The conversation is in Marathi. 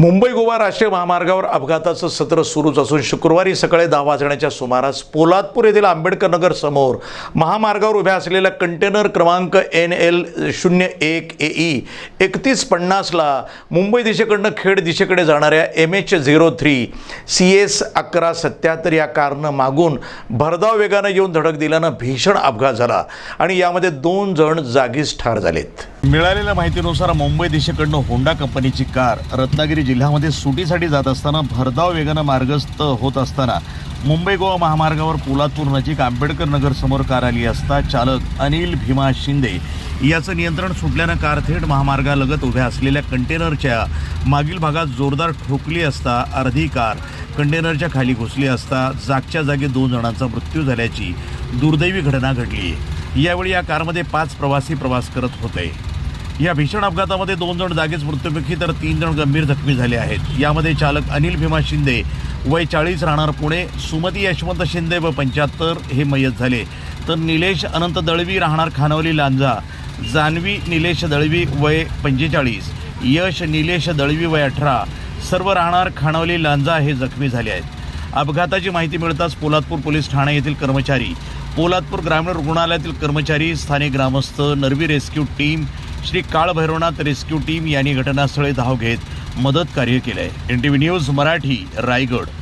मुंबई गोवा राष्ट्रीय महामार्गावर अपघाताचं सत्र सुरूच असून शुक्रवारी सकाळी दहा वाजण्याच्या सुमारास पोलादपूर येथील आंबेडकर नगर समोर महामार्गावर उभ्या असलेल्या कंटेनर क्रमांक एन एल शून्य एक ए ई एकतीस पन्नासला मुंबई दिशेकडनं खेड दिशेकडे जाणाऱ्या M H zero three C S अकरा सत्याहत्तर या कारनं मागून भरधाव वेगानं येऊन धडक दिल्यानं भीषण अपघात झाला आणि यामध्ये दोन जण जागीच ठार झालेत. मिळालेल्या माहितीनुसार मुंबई दिशेकडनं होंडा कंपनीची कार रत्नागिरी जिल्ह्यामध्ये सुटीसाठी जात असताना भरधाव वेगानं मार्गस्थ होत असताना मुंबई गोवा महामार्गावर पोलादपूर नजीक आंबेडकर नगर समोर कार आली असता चालक अनिल भीमा शिंदे याचं नियंत्रण सुटल्यानं कार थेट महामार्गालगत उभ्या असलेल्या कंटेनरच्या मागील भागात जोरदार ठोकली असता अर्धी कार कंटेनरच्या खाली घुसली असता जागच्या जागी दोन जणांचा मृत्यू झाल्याची दुर्दैवी घटना घडली. यावेळी या कारमध्ये पाच प्रवासी प्रवास करत होते. या भीषण अपघातामध्ये दोन जण जागीच मृत्युमुखी तर तीन जण गंभीर जखमी झाले आहेत. यामध्ये चालक अनिल भीमा शिंदे वय चाळीस राहणार पुणे सुमती यशवंत शिंदे व पंच्याहत्तर हे मयत झाले. तर निलेश अनंत दळवी राहणार खानवली लांजा. जान्हवी निलेश दळवी वय पंचेचाळीस. यश निलेश दळवी वय अठरा. सर्व राहणार खानवली लांजा हे जखमी झाले आहेत. अपघाताची माहिती मिळताच पोलादपूर पोलीस ठाणे येथील कर्मचारी पोलादपूर ग्रामीण रुग्णालयातील कर्मचारी स्थानिक ग्रामस्थ Narvi rescue team Shri Kalbhairavnath rescue team यांनी घटनास्थळी धाव घेत मदत कार्य केलं आहे N T V news Marathi Raigad.